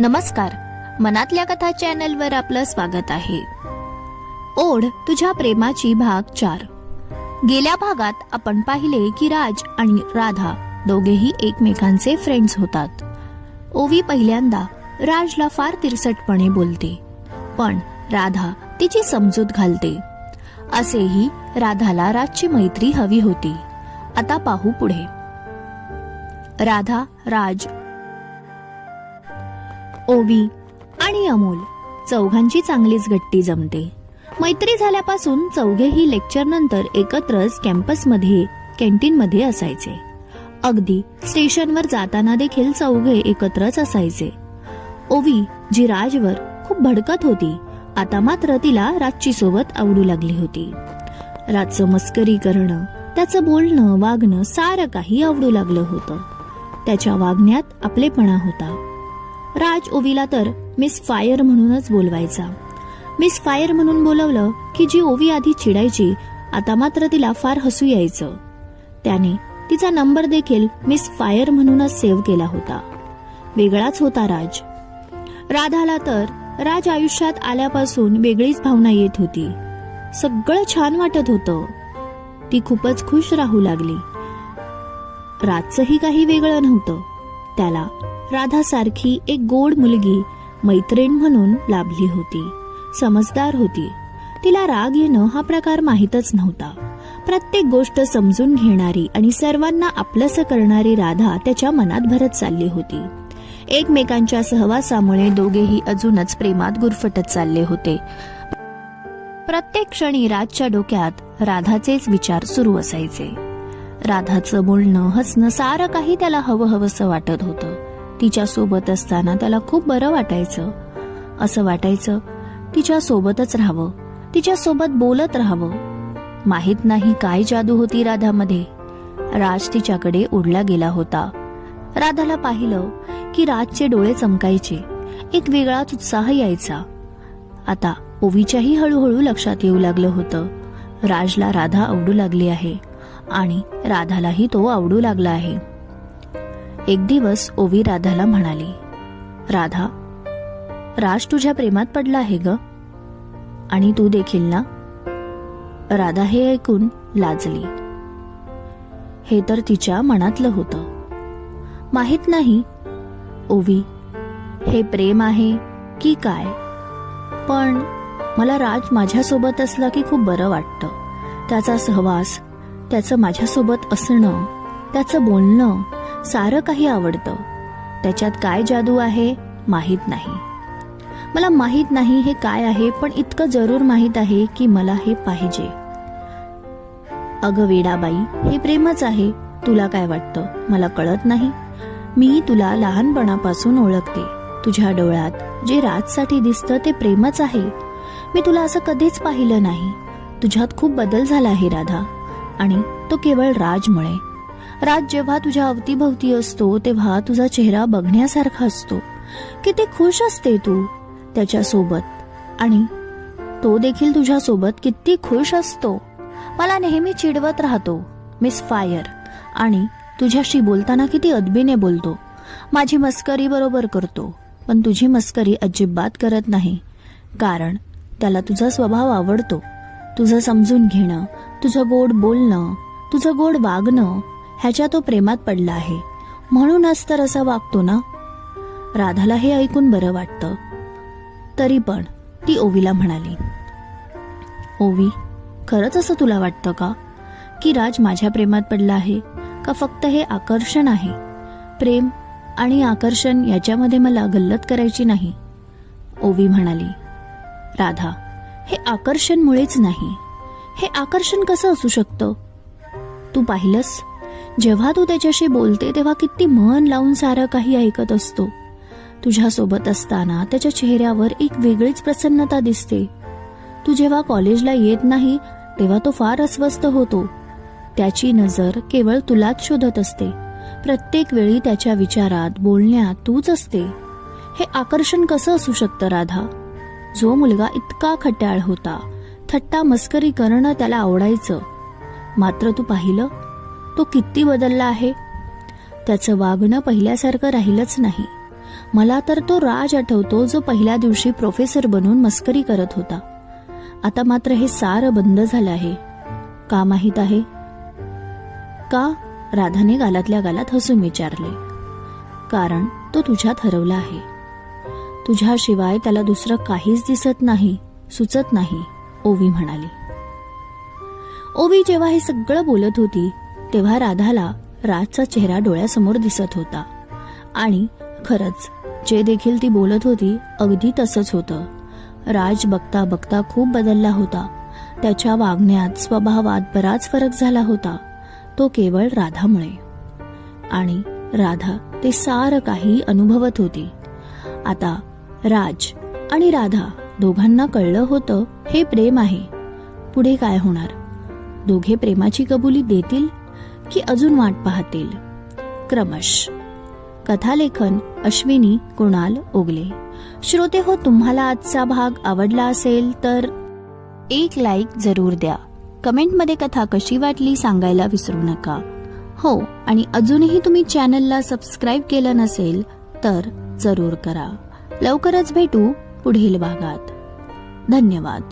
नमस्कार. मनातल्या कथा चॅनलवर आपलं स्वागत आहे. ओढ तुझ्या प्रेमाची भाग चार. गेल्या भागात आपण पाहिले की राज आणि राधा दोघेही एकमेकांचे फ्रेंड्स होतात. ओवी पहिल्यांदा राजला फार तिरसटपणे बोलते पण राधा तिची समजूत घालते. असेही राधाला राजची मैत्री हवी होती. आता पाहू पुढे. राधा राज ओवी आणि अमोल चौघांची चांगलीच गट्टी जमते. मैत्री झाल्यापासून चौघेही लेक्चर नंतर एकत्रच कॅम्पसमध्ये कॅन्टीनमध्ये असायचे. अगदी स्टेशनवर जाताना देखील चौघे एकत्रच असायचे. ओवी जी राजवर खूप भडकत होती. आता मात्र तिला राजची सोबत आवडू लागली होती. राजचं मस्करी करणं त्याचं बोलणं वागणं सारं काही आवडू लागलं होतं. त्याच्या वागण्यात आपलेपणा होता. राज ओवीला तर मिस फायर म्हणूनच बोलवायचा. मिस फायर म्हणून बोलवलं की जी ओवी आधी चिडायची आता मात्र तिला फार हसू यायचं. त्याने तिचा नंबर देखील मिस फायर म्हणूनच सेव्ह केला होता. वेगळाच होता राज. राधाला तर राज आयुष्यात आल्यापासून वेगळीच भावना येत होती. सगळं छान वाटत होतं. ती खूपच खुश राहू लागली. राजचंही काही वेगळं नव्हतं. त्याला राधासारखी एक गोड मुलगी मैत्रीण म्हणून लाभली होती. समजदार होती. तिला राग येणं हा प्रकार माहीतच नव्हता. प्रत्येक गोष्ट समजून घेणारी आणि सर्वांना आपलंसं करणारी राधा त्याच्या मनात भरत चालली होती. एकमेकांच्या सहवासामुळे दोघेही अजूनच प्रेमात गुरफटत चालले होते. प्रत्येक क्षणी राजच्या डोक्यात राधाचेच विचार सुरू असायचे. राधाचं बोलणं हसणं सारं काही त्याला हवं हवंसं वाटत होतं. तिच्या सोबत असताना त्याला खूप बरं वाटायचं. असं वाटायचं तिच्या सोबतच राहावं तिच्या सोबत बोलत राहावं. माहीत नाही काय जादू होती राधामध्ये. राज तिच्याकडे ओढला गेला होता. राधाला पाहिलं की राजचे डोळे चमकायचे. एक वेगळाच उत्साह यायचा. आता ओवीच्याही हळूहळू लक्षात येऊ लागलं होतं. राजला राधा आवडू लागली आहे आणि राधालाही तो आवडू लागला आहे. एक दिवस ओवी राधाला म्हणाली राधा राज तुझ्या प्रेमात पडला आहे ग. आणि तू देखील ना? राधा हे ऐकून लाजली. हे तर तिच्या मनातलं होतं. माहीत नाही ओवी हे प्रेम आहे की काय? पण मला राज माझ्यासोबत असला की खूप बरं वाटतं. त्याचा सहवास त्याचं माझ्यासोबत असणं त्याचं बोलणं सारं काही आवडतं. त्याच्यात काय जादू आहे माहीत नाही. मला माहीत नाही हे काय आहे पण इतकं जरूर माहीत आहे की मला हे पाहिजे. अगं वेडाबाई हे प्रेमच आहे. तुला काय वाटतं? मला कळत नाही. मी तुला लहानपणापासून ओळखते. तुझ्या डोळ्यात जे राजसाठी दिसतं ते प्रेमच आहे. मी तुला असं कधीच पाहिलं नाही. तुझ्यात खूप बदल झाला आहे राधा. आणि तो केवळ राजमुळे. राज जेव्हा तुझ्या अवतीभवती असतो तेव्हा तुझा चेहरा बघण्यासारखा असतो. किती खुश असते तू त्याच्यासोबत. आणि तो देखील तुझ्यासोबत किती खुश असतो. मला नेहमी चिडवत राहतो मिस फायर. आणि तुझ्याशी बोलताना किती अदबीने बोलतो. माझी मस्करी बरोबर करतो पण तुझी मस्करी अजिबात करत नाही. कारण त्याला तुझा स्वभाव आवडतो. तुझं समजून घेणं तुझं गोड बोलणं तुझं गोड वागणं ह्याच्या तो प्रेमात पडला आहे. म्हणूनच तर असा वागतो ना? राधाला हे ऐकून बरं वाटतं. तरी पण ती ओवीला म्हणाली ओवी खरंच असं तुला वाटतं का? की राज माझ्या प्रेमात पडला आहे? का फक्त हे आकर्षण आहे? प्रेम आणि आकर्षण याच्यामध्ये मला गल्लत करायची नाही. ओवी म्हणाली राधा हे आकर्षणमुळेच नाही. हे आकर्षण कसं असू शकतं? तू पाहिलंस? जेव्हा तू त्याच्याशी बोलते तेव्हा किती मन लावून सारं काही ऐकत असतो. तुझ्यासोबत असताना त्याच्या चेहऱ्यावर एक वेगळीच प्रसन्नता दिसते. तू जेव्हा कॉलेजला येत नाही तेव्हा तो फार अस्वस्थ होतो. त्याची नजर केवळ तुलाच शोधत असते. प्रत्येक वेळी त्याच्या विचारात बोलण्यात तूच असते. हे आकर्षण कसं असू शकतं राधा? जो मुलगा इतका खट्याळ होता थट्टा मस्करी करणं त्याला आवडायचं. मात्र तू पाहिलं तो किती बदलला आहे? त्याचं वागणं पहिल्यासारखं राहिलंच नाही. मला तर तो राज आठवतो जो पहिल्या दिवशी प्रोफेसर बनून मस्करी करत होता. आता मात्र हे सारं बंद झालं आहे. का माहीत आहे? का? राधाने गालातल्या गालात हसून विचारले. कारण तो तुझ्यात हरवला आहे. तुझ्याशिवाय त्याला दुसरं काहीच दिसत नाही सुचत नाही ओवी म्हणाली. ओवी जेव्हा हे सगळं बोलत होती तेव्हा राधाला राजचा चेहरा डोळ्यासमोर दिसत होता. आणि खरंच जे देखील ती बोलत होती अगदी तसंच होतं. राज बघता बघता खूप बदलला होता. त्याच्या वागण्यात स्वभावात बराच फरक झाला होता. तो केवळ राधामुळे. आणि राधा ते सारं काही अनुभवत होती. आता राज आणि राधा दोघांना कळलं होतं हे प्रेम आहे. पुढे काय होणार? दोघे प्रेमाची कबुली देतील? की अजून वाट पाहतील. क्रमश. कथालेखन अश्विनी कुणाल ओगले. श्रोते हो तुम्हाला आजचा भाग आवडला असेल तर एक लाईक जरूर द्या. कमेंटमध्ये कथा कशी वाटली सांगायला विसरू नका. हो आणि अजूनही तुम्ही चॅनलला सबस्क्राईब केलं नसेल तर जरूर करा. लवकरच भेटू पुढील भागात. धन्यवाद.